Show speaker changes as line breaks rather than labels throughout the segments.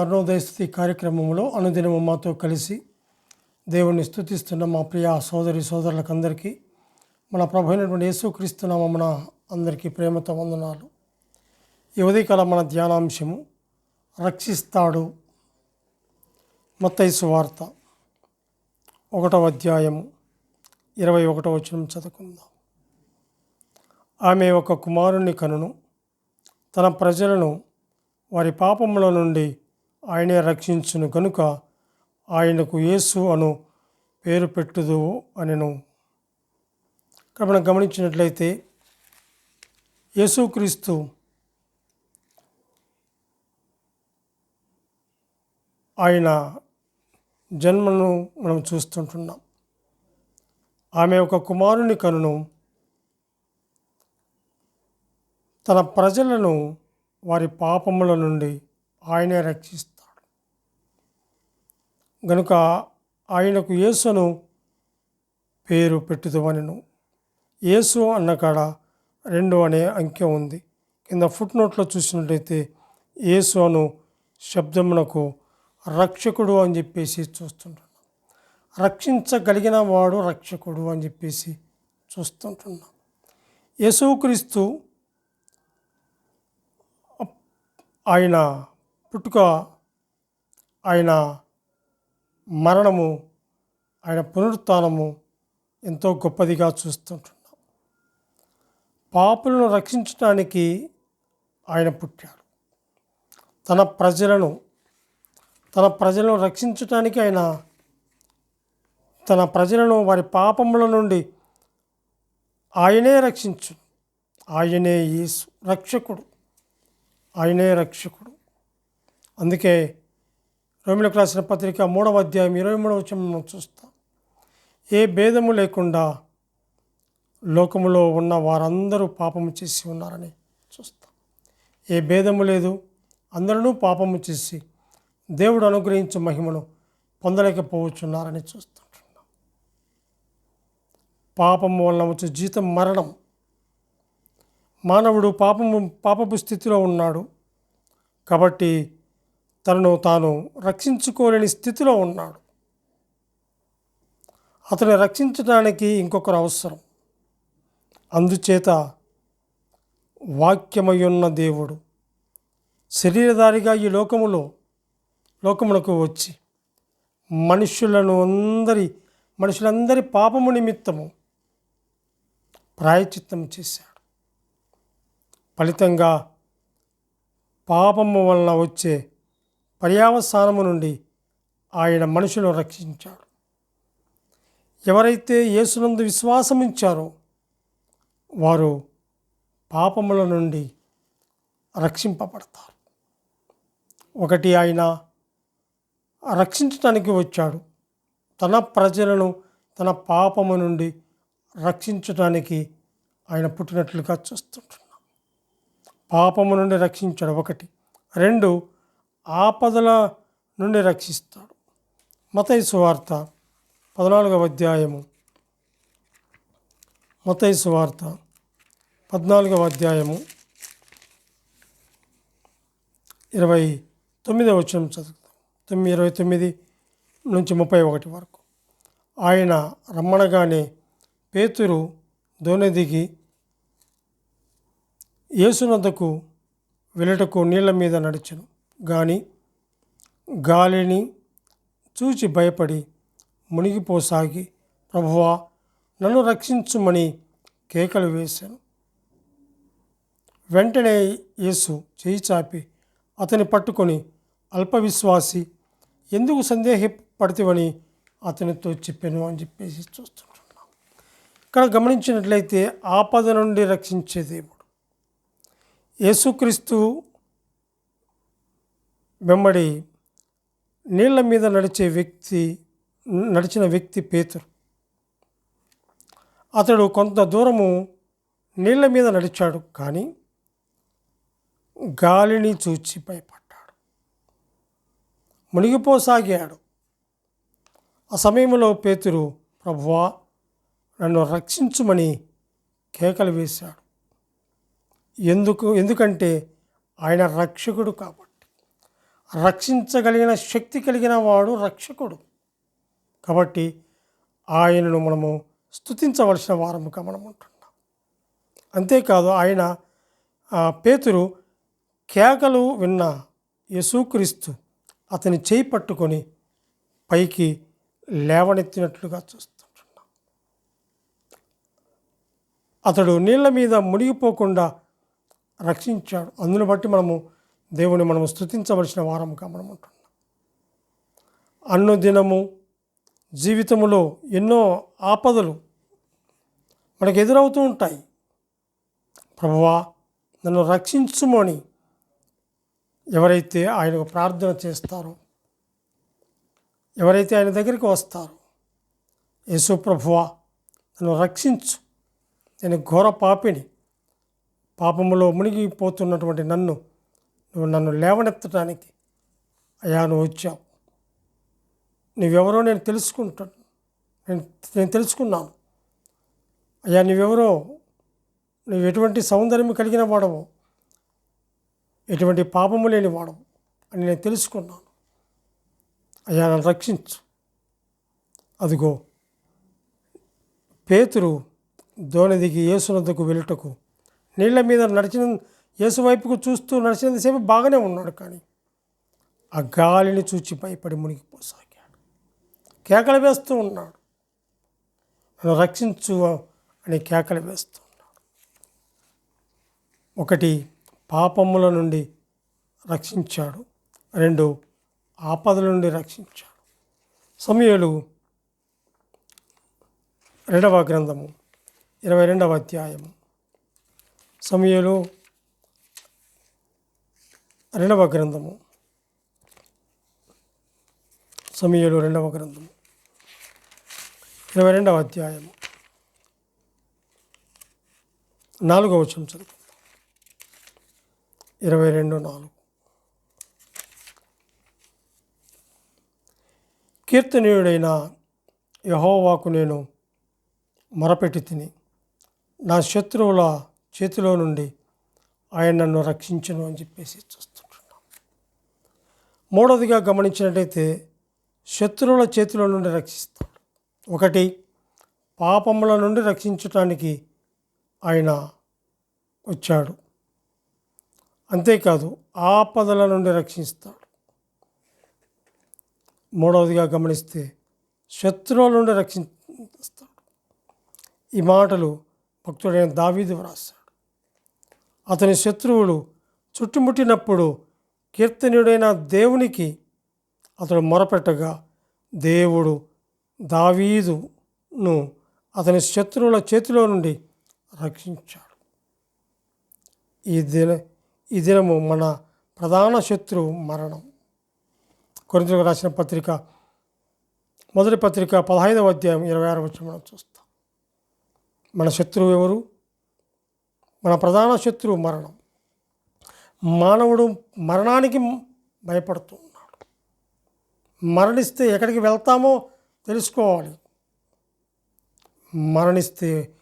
అరుణోదయస్థుతి కార్యక్రమంలో అనుదినము మాతో కలిసి దేవుణ్ణి స్థుతిస్తున్న మా ప్రియ సోదరి సోదరులకందరికీ మన ప్రభు అయినటువంటి యేసుక్రీస్తునామమున అందరికీ ప్రేమతో వందనాలు. ఈ ఉదయకాల మన ధ్యానాంశము రక్షిస్తాడు మత్తయి వార్త ఒకటవ అధ్యాయము ఇరవై ఒకటవ వచనం చదువుకుందాం. ఆమె ఒక కుమారుణ్ణి కనును తన ప్రజలను వారి పాపముల నుండి ఆయనే రక్షించును కనుక ఆయనకు యేసు అను పేరు పెట్టుదు అనెను. ఇక్కడ మనం గమనించినట్లయితే యేసుక్రీస్తు ఆయన జన్మను మనం చూస్తుంటున్నాం. ఆమె ఒక కుమారుని కనును తన ప్రజలను వారి పాపముల నుండి ఆయనే రక్షిస్తాడు. గనుక ఆయనకు యేసును పేరు పెట్టుదవనెను యేసు అన్నకాడ రెండు అనే అంకె ఉంది. కింద ఫుట్ నోట్లో చూసినట్లయితే యేసు అను శబ్దమునకు రక్షకుడు అని చెప్పేసి చూస్తుంటున్నాం. రక్షించగలిగిన వాడు రక్షకుడు అని చెప్పేసి చూస్తుంటున్నాం. యేసుక్రీస్తు ఆయన పుట్టుక ఆయన మరణము ఆయన పునరుత్నము ఎంతో గొప్పదిగా చూస్తుంటున్నాం. పాపులను రక్షించడానికి ఆయన పుట్టాడు. తన ప్రజలను తన ప్రజలను రక్షించటానికి ఆయన తన ప్రజలను వారి పాపముల నుండి ఆయనే రక్షించు ఆయనే యేసు రక్షకుడు. ఆయనే రక్షకుడు. అందుకే రోమిలకు రాసిన పత్రిక మూడవ అధ్యాయం ఇరవై మూడవ మనం చూస్తాం. ఏ భేదము లేకుండా లోకములో ఉన్న వారందరూ పాపము చేసి ఉన్నారని చూస్తాం. ఏ భేదము లేదు అందరూ పాపము చేసి దేవుడు అనుగ్రహించే మహిమను పొందలేకపోవచ్చున్నారని చూస్తుంటున్నాం పాపము వలన వచ్చే జీతం మరణం. మానవుడు పాపము పాపపు స్థితిలో ఉన్నాడు. కాబట్టి తనను తాను రక్షించుకోలేని స్థితిలో ఉన్నాడు. అతను రక్షించడానికి ఇంకొకరు అవసరం. అందుచేత వాక్యమయ్యున్న దేవుడు శరీరధారిగా ఈ లోకములో లోకమునకు వచ్చి మనుషులను అందరి మనుషులందరి పాపము నిమిత్తము ప్రాయచిత్తం చేశాడు. ఫలితంగా పాపము వలన వచ్చే పర్యావసానము నుండి ఆయన మనుషులను రక్షించాడు. ఎవరైతే యేసునందు విశ్వాసం ఇచ్చారో వారు పాపముల నుండి రక్షింపబడతారు. ఒకటి ఆయన రక్షించటానికి వచ్చాడు. తన ప్రజలను తన పాపము నుండి రక్షించటానికి ఆయన పుట్టినట్లుగా చూస్తుంటున్నాం. పాపము నుండి రక్షించాడు ఒకటి. రెండు ఆపదల నుండి రక్షిస్తాడు. మతైసు సువార్త పద్నాలుగవ అధ్యాయము. మతైసు సువార్త పద్నాలుగవ అధ్యాయము. ఇరవై తొమ్మిదవ వచ్చిన చదువుతాం తొమ్మిది ఇరవై తొమ్మిది నుంచి ముప్పై ఒకటి వరకు. ఆయన రమ్మనగానే పేతురు దోనె దిగి యేసునందుకు వెళ్ళటకు నీళ్ళ మీద నడిచను. కానీ గాలిని చూచి భయపడి మునిగిపోసాగి ప్రభువా నన్ను రక్షించుమని కేకలు వేశాను. వెంటనే యేసు చేయి చాపి అతని పట్టుకొని అల్పవిశ్వాసి ఎందుకు సందేహపడతావని అతనితో చెప్పాను అని చెప్పేసి చూస్తుంటున్నాం. ఇక్కడ గమనించినట్లయితే ఆపద నుండి రక్షించే దేవుడు. యేసుక్రీస్తు వెంబడి నీళ్ళ మీద నడిచే వ్యక్తి నడిచిన వ్యక్తి పేతురు. అతడు కొంత దూరము నీళ్ళ మీద నడిచాడు కానీ గాలిని చూచి భయపడ్డాడు. మునిగిపోసాగాడు. ఆ సమయంలో పేతురు ప్రభువా నన్ను రక్షించుమని కేకలు వేశాడు. ఎందుకు ఎందుకంటే ఆయన రక్షకుడు కాబట్టి రక్షించగలిగిన శక్తి కలిగిన వాడు రక్షకుడు. కాబట్టి ఆయనను మనము స్తుతించవలసిన వారముగా మనం ఉంటున్నాం. అంతేకాదు ఆయన ఆ, పేతురు కేకలు విన్న యేసుక్రీస్తు అతని చేయి పట్టుకొని పైకి లేవనెత్తినట్లుగా చూస్తుంటున్నాం. అతడు నీళ్ళ మీద మునిగిపోకుండా రక్షించాడు. అందును బట్టి మనము దేవుని మనం స్తుతించవలసిన వారం మనం ఉంటున్నాం అన్ను జీవితంలో జీవితములో ఎన్నో ఆపదలు మనకు ఎదురవుతూ ఉంటాయి. ప్రభువా నన్ను రక్షించుమని ఎవరైతే ఆయనకు ప్రార్థన చేస్తారో ఎవరైతే ఆయన దగ్గరికి వస్తారో యేసు ప్రభువా నన్ను రక్షించు. నేను ఘోర పాపిని పాపములో మునిగిపోతున్నటువంటి నన్ను నువ్వు నన్ను లేవనెత్తడానికి అయ్యా నువ్వు వచ్చావు. నువ్వెవరో నేను తెలుసుకుంటాను. నేను నేను తెలుసుకున్నాను. అయ్యా నువ్వెవరో నువ్వు ఎటువంటి సౌందర్యం కలిగిన వాడవు. ఎటువంటి పాపము లేని వాడవు అని నేను తెలుసుకున్నాను. అయ్యా నన్ను రక్షించు. అదిగో పేతురు దోణి దిగి ఏసునందుకు వెళ్ళుటకు నీళ్ళ మీద నడిచిన యేసు వైపుకు చూస్తూ నడిచినంతసేపు బాగానే ఉన్నాడు కానీ ఆ గాలిని చూచి భయపడి మునిగిపోసాగాడు. కేకలు వేస్తూ ఉన్నాడు. నన్ను రక్షించు అని కేకలు వేస్తూ ఉన్నాడు. ఒకటి పాపముల నుండి రక్షించాడు. రెండు ఆపదల నుండి రక్షించాడు. సమయలు రెండవ గ్రంథము ఇరవై రెండవ అధ్యాయము. సమయలు రెండవ గ్రంథము. సమయలు రెండవ గ్రంథము. ఇరవై రెండవ అధ్యాయము. నాలుగవ వచనం చదువు. ఇరవై రెండు నాలుగు. కీర్తనీయుడైన యహోవాకు నేను మొరపెట్టి తిని నా శత్రువుల చేతిలో నుండి ఆయన నన్ను రక్షించను అని చెప్పేసి చూస్తాను. మూడవదిగా గమనించినట్టయితే శత్రువుల చేతిలో నుండి రక్షిస్తాడు. ఒకటి పాపముల నుండి రక్షించటానికి ఆయన వచ్చాడు. అంతేకాదు ఆపదల నుండి రక్షిస్తాడు. మూడవదిగా గమనిస్తే శత్రువుల నుండి రక్షిస్తాడు. ఈ మాటలు భక్తుడైన దావీదు వ్రాశాడు. అతని శత్రువులు చుట్టుముట్టినప్పుడు కీర్తనుడైన దేవునికి అతడు మొరపెట్టగా దేవుడు దావీదును అతని శత్రువుల చేతిలో నుండి రక్షించాడు. ఈ దిన ఈ దినము మన ప్రధాన శత్రువు మరణం. కొరింతలకు రాసిన పత్రిక మొదటి పత్రిక పదహైదవ అధ్యాయం ఇరవై ఆరు వచ్చి మనం చూస్తాం. మన శత్రువు ఎవరు? మన ప్రధాన శత్రువు మరణం. మానవుడు మరణానికి భయపడుతూ ఉన్నాడు మరణిస్తే ఎక్కడికి వెళ్తామో తెలుసుకోవాలి. మరణిస్తే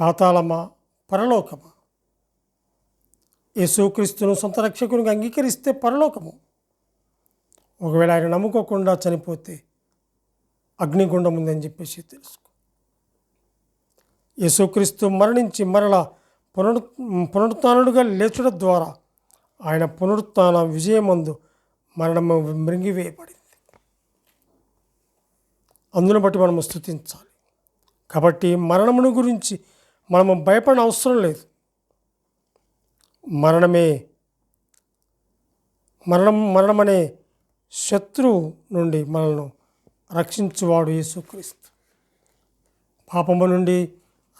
పాతాళమా పరలోకమా? యేసుక్రీస్తును సొంత రక్షకునికి అంగీకరిస్తే పరలోకము? ఒకవేళ ఆయన నమ్ముకోకుండా చనిపోతే అగ్నిగుండం ఉందని చెప్పేసి తెలుసుకో. యేసుక్రీస్తు మరణించి మరలా పునరు పునరుత్నుడుగా లేచడం ద్వారా ఆయన పునరుత్న విజయమందు మరణము మృంగివేయబడింది. అందును బట్టి మనము స్థుతించాలి కాబట్టి మరణమును గురించి మనము భయపడిన అవసరం లేదు. మరణమే మరణం మరణమనే శత్రువు నుండి మనల్ని రక్షించువాడు యేసుక్రీస్తు. పాపము నుండి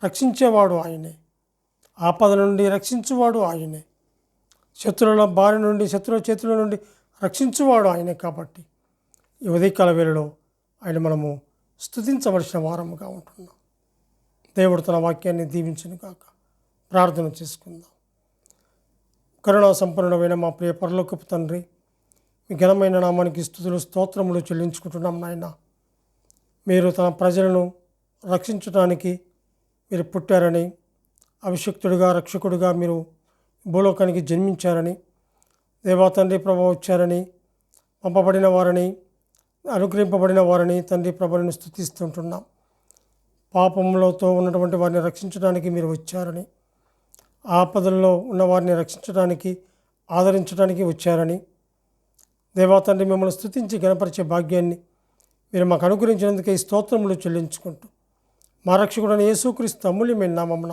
రక్షించేవాడు ఆయనే. ఆపద నుండి రక్షించువాడు ఆయనే. శత్రువుల బారి నుండి శత్రువుల చేతుల నుండి రక్షించువాడు ఆయనే కాబట్టి ఈ ఉదయకాల వేళలో ఆయన మనము స్థుతించవలసిన వారముగా ఉంటున్నాం. దేవుడు తన వాక్యాన్ని దీవించను కాక ప్రార్థన చేసుకుందాం. కరుణా సంపన్నుడమైన మా ప్రియ పరలోకపు తండ్రి మీ ఘనమైన నామానికి స్థుతులు స్తోత్రములు చెల్లించుకుంటున్నాం నాయన. మీరు తన ప్రజలను రక్షించడానికి మీరు పుట్టారని అభిషక్తుడిగా రక్షకుడిగా మీరు భూలోకానికి జన్మించారని దేవా తండ్రి ప్రభు వచ్చారని పంపబడిన వారని అనుగ్రహింపబడిన వారిని తండ్రి ప్రభులను స్థుతిస్తుంటున్నాం పాపములతో ఉన్నటువంటి వారిని రక్షించడానికి మీరు వచ్చారని ఆపదల్లో ఉన్న వారిని రక్షించడానికి ఆదరించడానికి వచ్చారని దేవా తండ్రి మిమ్మల్ని స్థుతించి గణపరిచే భాగ్యాన్ని మీరు మాకు అనుగ్రహించినందుకే ఈ స్తోత్రములు చెల్లించుకుంటూ మా రక్షకుడని యేసుక్రీస్తు అమూల్యమైన నామమున